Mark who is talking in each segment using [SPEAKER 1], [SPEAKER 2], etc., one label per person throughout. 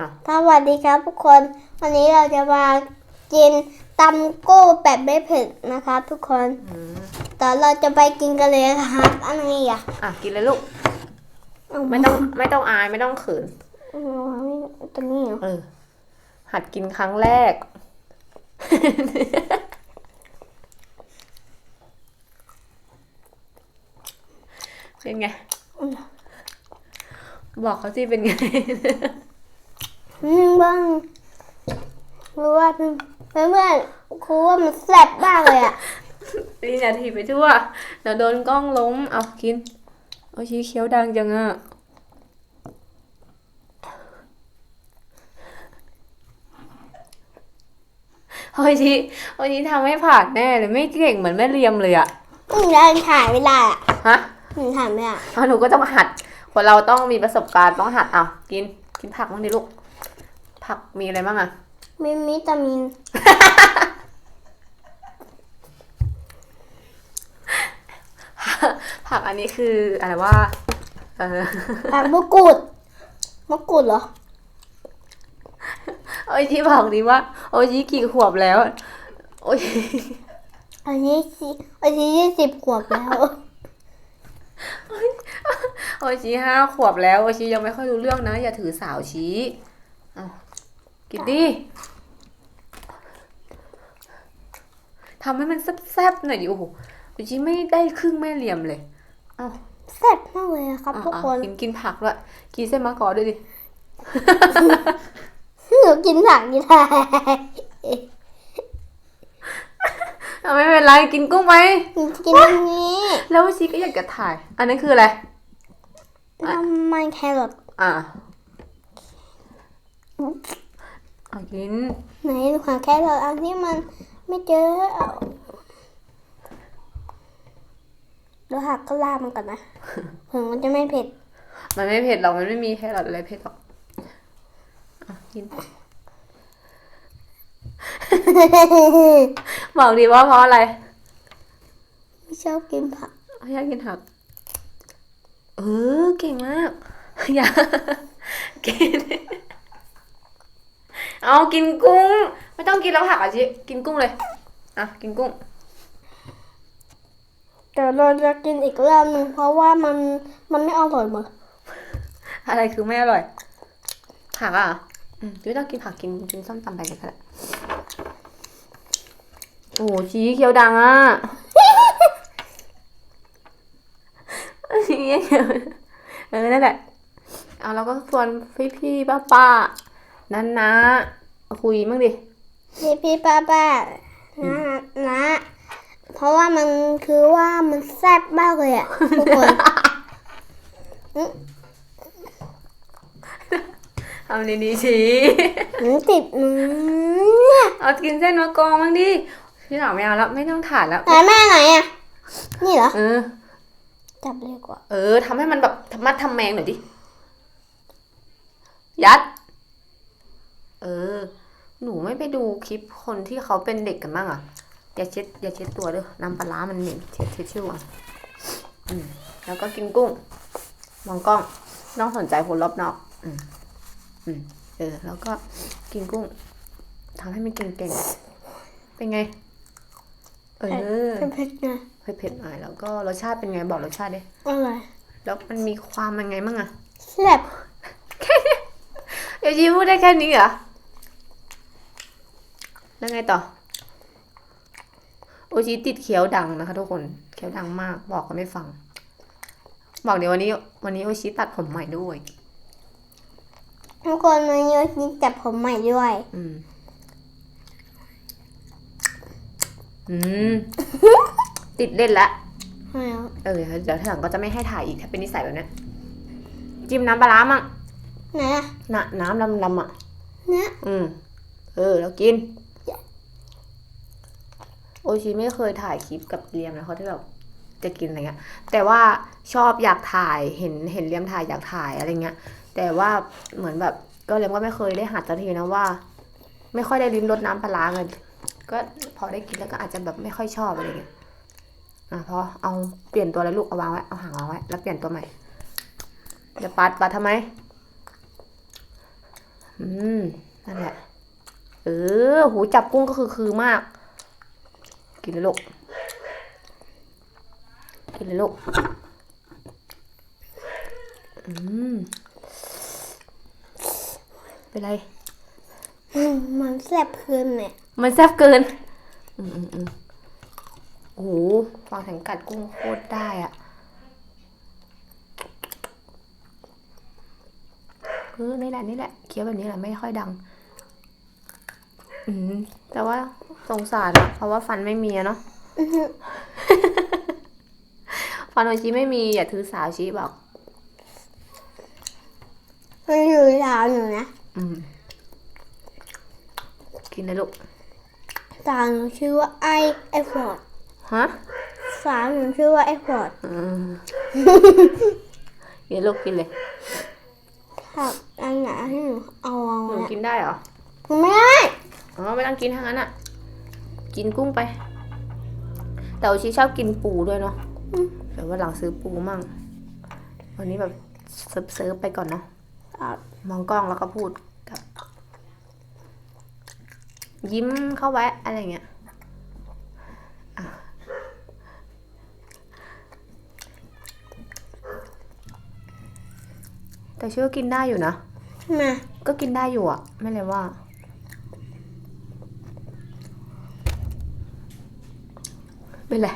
[SPEAKER 1] อะ
[SPEAKER 2] สวัสดีครับทุกคน วันนี้เราจะมากินตำกุ้งแบบไม่เผ็ดนะครับ ทุกคน
[SPEAKER 1] อืม
[SPEAKER 2] ตอนเราจะไปกินกันเลยครับอันนี้อะ
[SPEAKER 1] อะกินเลยลูก
[SPEAKER 2] เอา
[SPEAKER 1] ไม่ต้องไม่ต้องอายไม่ต้องเขิน
[SPEAKER 2] เอาตัวนี้เหรอ
[SPEAKER 1] เออหัดกินครั้งแรก เป็นไง บอกเขาสิเป็นไง
[SPEAKER 2] อืม บ้างรู้ว่าเพื่อนเพื่อนๆครูว่ามันแซ่บมากเลยอะ
[SPEAKER 1] ลีนาทีไปทั่วเดี๋ยวโดนกล้องล้มเอากินเอาชี้เคี้ยวดังจังอะโอ้ยชีโอ้ยชีทำไม่ผ่านแน่เลยไม่เก่งเหมือนแม่เลียมเลยอะ
[SPEAKER 2] อืมแล้วถ่ายเวลาอะ
[SPEAKER 1] ฮะ
[SPEAKER 2] อืมถ่ายเวลา
[SPEAKER 1] เอาหนูก็ต้องหัดคนเราต้องมีประสบการณ์ต้องหัดเอากินกินผักบ้างดิลูก ผักมีอะไรบ้างอะ
[SPEAKER 2] มีวิตามิน
[SPEAKER 1] ผักอันนี้คืออะไรว่า เออ
[SPEAKER 2] ผักมะกรูดมะกรูดเหรอ
[SPEAKER 1] โอ้ยชีบอกดีว่า โอ้ยชีกี่ขวบแล้ว โอ้ย
[SPEAKER 2] อันนี้สิอันนี้ยี่สิบขวบแล้ว
[SPEAKER 1] โอ้ยชีห้าขวบแล้ว โอ้ยชียังไม่ค่อยรู้เรื่องนะ อย่าถือสาวชีเอา กินดิทำให้มันแซ่บๆหน่อยดิโอ้โหโอ้ยชีไม่ได้ครึ่งแม่เหลี่ยมเลยเอา
[SPEAKER 2] แซ่บมากเลยอะครับ
[SPEAKER 1] เอา
[SPEAKER 2] ทุก
[SPEAKER 1] เอา
[SPEAKER 2] คน
[SPEAKER 1] กินกินผักด้วยกินเส้นมะกอกด้วยดิ
[SPEAKER 2] หนูกินผักไม่ได้
[SPEAKER 1] เอาไม่เป็นไรกินกุ้งไหม
[SPEAKER 2] หนูกินอันนี้
[SPEAKER 1] แล้วชีก็อยากจะถ่าย อันนั้นคืออะไร
[SPEAKER 2] น้ำมันแครอท
[SPEAKER 1] อะ เอากิน
[SPEAKER 2] ไหนดูหาแครอทอันที่มันไม่เจอเอาเดี๋ยวหักก็ลากมันก่อนนะถึงมันจะไม่เผ็ด
[SPEAKER 1] มันไม่เผ็ดหรอกมันไม่มีแครอทอะไรเผ็ดหรอกอะกิน บอกดีว่าเพราะอะไร
[SPEAKER 2] ไม่ชอบกินผัก
[SPEAKER 1] อยากกินผัก เออเก่งมาก อย่ากิน เอากินกุ้ง ไม่ต้องกินแล้วผักอะจิกินกุ้งเลย อะ กินกุ้ง
[SPEAKER 2] เดี๋ยวเราจะกินอีกรอบหนึงเพราะว่ามันมันไม่อร่อยหมด
[SPEAKER 1] อะไรคือไม่อร่อย ผักอะอืมไม่ต้องกินผักกินกินส้มตำไปกันก็ได้โอ้โหชี้เคี้ยวดังอะ ชี้เคี้ยวเออนั่นแหละเอาเราก็ชวนพี่พี่ป้าป้าๆ นั้นนะ คุยมั่งดิ
[SPEAKER 2] พี่พี่ป้าป้านะนะ เพราะว่ามันคือว่ามันแซ่บมากเลยอะทุกคน
[SPEAKER 1] ทำดีๆชี้
[SPEAKER 2] มันติดมือ
[SPEAKER 1] เอากินเส้นมะกอกมั่งดิพี่หนาวไม่เอาแล้วไม่ต้องถ่ายแล้ว
[SPEAKER 2] ไหนแม่ไหนอะนี่เหรอ
[SPEAKER 1] เออ
[SPEAKER 2] จับเลยกว่า
[SPEAKER 1] เออทำให้มันแบบทำมัดทำแมงหน่อยดิ ยัดเออ หนูไม่ไปดูคลิปคนที่เขาเป็นเด็กกันบ้างอะอย่าเช็ดอย่าเช็ดตัวเด้อน้ำปลาร้ามันเหม็นเช็ดเช็ดชิวอะอืมแล้วก็กินกุ้ง มองกล้องไม่ต้องสนใจคนรอบนอก อืมอืมเออ แล้วก็กินกุ้งทำให้มันเก่งๆเป็นไง เออ
[SPEAKER 2] เผ็ดๆนะ
[SPEAKER 1] เผ็ดๆหน่อยแล้วก็รสชาติเป็นไงบอกรสชาติดิ
[SPEAKER 2] อร่อย
[SPEAKER 1] แล้วมันมีความยังไงบ้างอะ
[SPEAKER 2] แซ่บ
[SPEAKER 1] เดี๋ยวยิ้มพูดได้แค่นี้เหรอ แล้วไงต่อ โอชิติดเคี้ยวดังนะคะทุกคนเคี้ยวดังมาก บอกก็ไม่ฟัง บอกเดี๋ยววันนี้ วันนี้โอชิตัดผมใหม่ด้วย
[SPEAKER 2] ทุกคนมาเยอะกินจับผมใหม่ด้วย
[SPEAKER 1] อืม อืม ติดเล่นละ
[SPEAKER 2] แล้ว
[SPEAKER 1] เออ เดี๋ยวทีหลังก็จะไม่ให้ถ่ายอีกถ้าเป็นนิสัยแบบเนี้ยจิ้มน้ำปลาร้ามั่ง
[SPEAKER 2] ไหนอะ
[SPEAKER 1] น่ะน้ำดำๆอะ
[SPEAKER 2] เนี่ย
[SPEAKER 1] อืม เออ แล้วกิน โอชิไม่เคยถ่ายคลิปกับเลียมนะเขาที่แบบจะกินอะไรเงี้ย แต่ว่าชอบอยากถ่ายเห็นเห็นเลียมถ่ายอยากถ่ายอะไรเงี้ย แต่ว่าเหมือนแบบก็เลียมก็ไม่เคยได้หัดสักทีนะว่า ไม่ค่อยได้ลิ้มรสน้ำปลาร้าเลยก็พอได้กินแล้วก็อาจจะแบบไม่ค่อยชอบอะไรเงี้ยอะพอเอาเปลี่ยนตัวแล้วลูกเอาวางไว้เอาหางวางไว้แล้วเปลี่ยนตัวใหม่จะปัดปัดทำไม อืมนั่นแหละเออหูจับกุ้งก็คือคือมาก กินเลยลูก กินเลยลูก อืม เป็นไร
[SPEAKER 2] อืมมันแซ่บขึ้นเนี่ย
[SPEAKER 1] มันแซ่บเกิน อืมอืมอืมโอ้โหฟังแสงกัดกุ้งโคตรได้อะเออนี่แหละนี่แหละเคี้ยวแบบนี้แหละไม่ค่อยดัง อืมแต่ว่าสงสารอะเพราะว่าฟันไม่มีอะเนาะ
[SPEAKER 2] อื้อหือ
[SPEAKER 1] ฟันโอชิไม่มีอย่าถือสาวชีบอก
[SPEAKER 2] มันอยู่ยาวหนูนะ
[SPEAKER 1] อืม กินเลยลูก
[SPEAKER 2] สาวหนูชื่อว่าไอไอฟอร์ด
[SPEAKER 1] ฮะ
[SPEAKER 2] สาวหนูชื่อว่าไอฟอร์ด
[SPEAKER 1] อืมกินลูกกินเลย
[SPEAKER 2] ครับอันไหนที่หนูเอาเอา
[SPEAKER 1] หนู
[SPEAKER 2] เนี่ย
[SPEAKER 1] กินได้เหรอ
[SPEAKER 2] หนูไม่ได้
[SPEAKER 1] อ๋อไม่ต้องกินทั้งนั้นอะ กินกุ้งไป แต่โอชิชอบกินปูด้วยเนาะเดี๋ยววันหลังซื้อปูมั่ง วันนี้แบบเซิร์ฟเซิร์ฟไปก่อนเนาะ
[SPEAKER 2] ครับ
[SPEAKER 1] มองกล้องแล้วก็พูดกับ ยิ้มเข้าไว้อะไรเงี้ยอะแต่เชื่อว่ากินได้อยู่นะ
[SPEAKER 2] มา
[SPEAKER 1] ก็กินได้อยู่อะ ไม่เลยว่า เป็นไร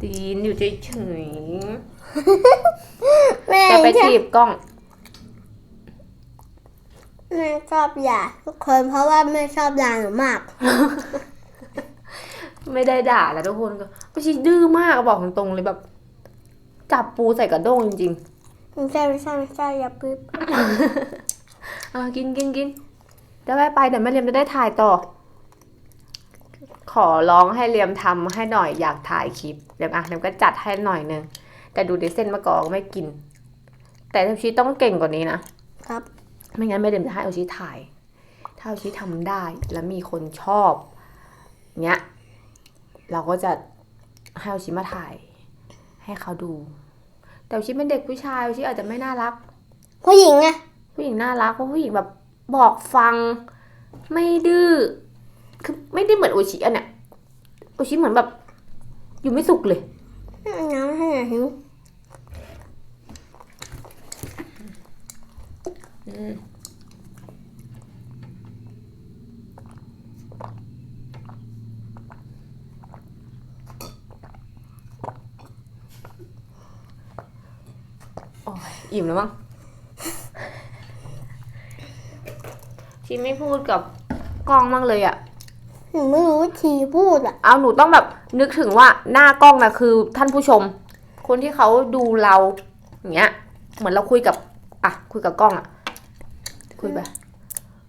[SPEAKER 1] ตีนอยู่เฉย
[SPEAKER 2] แม่
[SPEAKER 1] ๆจะไป
[SPEAKER 2] ชอบ
[SPEAKER 1] ถีบกล้อง
[SPEAKER 2] แม่ชอบยาทุกคนเพราะว่าแม่ชอบยาหนูมาก
[SPEAKER 1] ไม่ได้ด่าแล้วทุกคนก็ไม่ใช่ดื้อมากอะบอกตรงๆเลยแบบ จับปูใส่กระด้งจริง
[SPEAKER 2] ไม่ใช่ไม่ใช่ไม่ใช่อย่าปึ๊บ
[SPEAKER 1] ๆอะกินกินกินเดี๋ยวไปไปเดี๋ยวแม่เลียมจะได้ถ่ายต่อข อร้องให้เลียมทำให้หน่อยอยากถ่ายคลิปเลียมอะเลียมก็จัดให้หน่อยนึงแต่ดูดิเส้นมะกอกไม่กิน แต่โอชิต้องเก่งกว่านี้นะ
[SPEAKER 2] ครับ
[SPEAKER 1] ไม่งั้นแม่เดมจะให้โอชิถ่าย ถ้าโอชิทำได้แล้วมีคนชอบเนี้ยเราก็จะให้โอชิมาถ่าย ให้เขาดู แต่โอชิเป็นเด็กผู้ชายโอชิอาจจะไม่น่ารัก
[SPEAKER 2] ผู้หญิงไง
[SPEAKER 1] ผู้หญิงน่ารักเพราะผู้หญิงแบบบอกฟังไม่ดื้อคือไม่ได้เหมือนโอชิอันเนี้ย โอชิเหมือนแบบ อยู่ไม่สุขเลย
[SPEAKER 2] น้ำให้หน่อยหิว
[SPEAKER 1] โอ้ยอิ่มแล้วมั้งชิไม่พูดกับกล้องมั่งเลยอะ
[SPEAKER 2] ห นูไม่รู้วิธีพูดอะ
[SPEAKER 1] เอาหนูต้องแบบนึกถึงว่าหน้ากล้องนะคือท่านผู้ชม คนที่เขาดูเราอย่างเงี้ย เหมือนเราคุยกับ อะ คุยกับกล้องอะคุยไป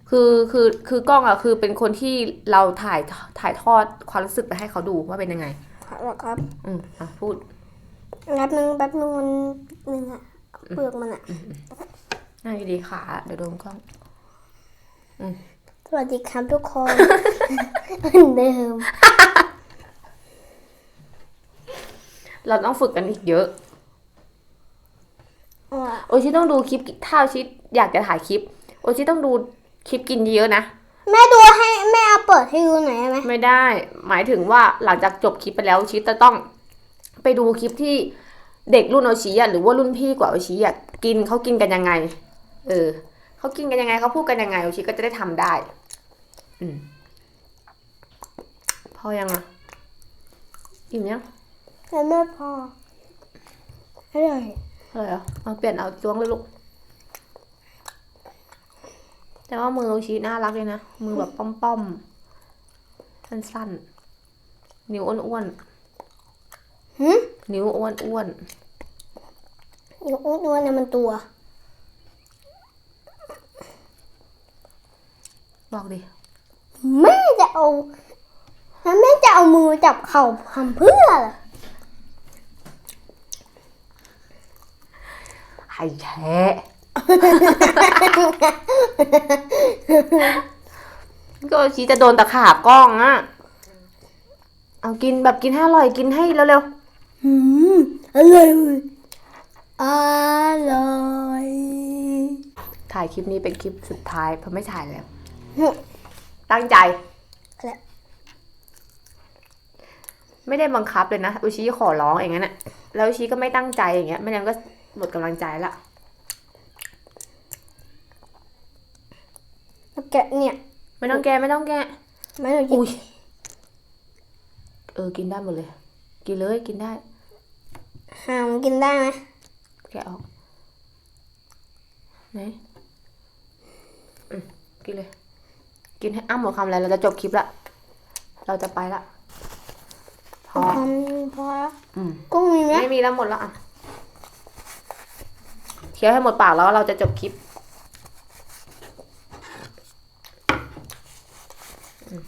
[SPEAKER 1] คือคือคือกล้องอะคือเป็นคนที่เราถ่ายถ่ายทอดความรู้สึกไปให้เขาดูว่าเป็นยังไง
[SPEAKER 2] ครับ
[SPEAKER 1] อืมอะพูด
[SPEAKER 2] แป๊บนึงแป๊บนึงมันหนึ่งอะเปลือกมันอะ
[SPEAKER 1] ง่ายดีขาเดี๋ยวโดนกล้อง
[SPEAKER 2] สวัสดีครับทุกคนเหมือนเดิม
[SPEAKER 1] เราต้องฝึกกันอีกเยอะ
[SPEAKER 2] อะ
[SPEAKER 1] โอชิต้องดูคลิปถ้าโอชิอยากจะถ่ายคลิป โอชิต้องดูคลิปกินเยอะๆนะ
[SPEAKER 2] แม่ดูให้แม่เอาเปิดให้ดูหน่อยได้ไหม
[SPEAKER 1] ไม่ได้ หมายถึงว่าหลังจากจบคลิปไปแล้วโอชิจะต้องไปดูคลิปที่เด็กรุ่นโอชิอะหรือว่ารุ่นพี่กว่าโอชิอะกินเขากินกันยังไง เออ เขากินกันยังไงเขาพูดกันยังไงโอชิก็จะได้ทำได้ อืมพอยังอะอิ่มยัง
[SPEAKER 2] แต่ไม่พออร่อย
[SPEAKER 1] อะไรเหรอเอาเปลี่ยนเอาจ้วงเลยลูกแต่ว่ามือโอชิน่ารักเลยนะมือแบบป้อมๆสั้นๆนิ้วอ้วน
[SPEAKER 2] หืม
[SPEAKER 1] ๆนิ้วอ้วน
[SPEAKER 2] อยู่อ้วนๆเนี่ยมันตัว
[SPEAKER 1] บอกดิ
[SPEAKER 2] แม่จะเอาแล้วแม่จะเอามือจับเข่าทำเพื่ออะไร
[SPEAKER 1] ไอ้แท้ก็โอชิจะโดนตะขาบกล้องอะเอากินแบบกินให้อร่อยกินให้เร็ว
[SPEAKER 2] หืมอร่อยอร่อย
[SPEAKER 1] ถ่ายคลิปนี้เป็นคลิปสุดท้ายเพราะไม่ถ่ายแล้ว
[SPEAKER 2] หึ
[SPEAKER 1] ตั้งใจ
[SPEAKER 2] อะไร
[SPEAKER 1] ไม่ได้บังคับเลยนะ อุชิขอร้องอย่างนั้นน่ะแล้วอุชิก็ไม่ตั้งใจอย่างเงี้ยไม่งั้นก็หมดกำลังใจละ
[SPEAKER 2] แล้วแกะเนี่ย
[SPEAKER 1] ไม่ต้องแกะไม่ต้องแกะ
[SPEAKER 2] ไม่ต้องกิน
[SPEAKER 1] อุ้ยเออ กินได้หมดเลย กินเลยกินได้
[SPEAKER 2] หามกินได้ไหม
[SPEAKER 1] แกะออกไหนอืมกินเลย กินให้อ้ำหมดคำเลยเราจะจบคลิปละ เราจะไปละพอ
[SPEAKER 2] ทำพอแล้ว
[SPEAKER 1] อืม
[SPEAKER 2] กุ้งมีไหม
[SPEAKER 1] ไม่มีแล้วหมดแล้วอะเคี้ยวให้หมดปากแล้วเราจะจบคลิปอืม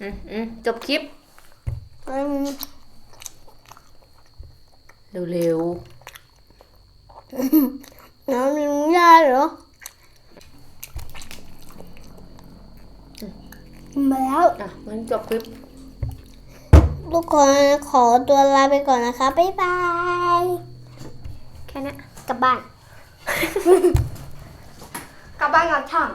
[SPEAKER 1] อืมอืมจบคลิป
[SPEAKER 2] ไม่มี
[SPEAKER 1] เร็ว
[SPEAKER 2] น้ำมียาเหรอ มาแล้ว
[SPEAKER 1] ๆอะงั้นจบคลิป
[SPEAKER 2] ทุกคนขอตัวลาไปก่อนนะคะ บ๊ายบาย
[SPEAKER 1] แค่เนี้ย
[SPEAKER 2] กลับบ้าน
[SPEAKER 1] กลับบ้านก่อนช่าง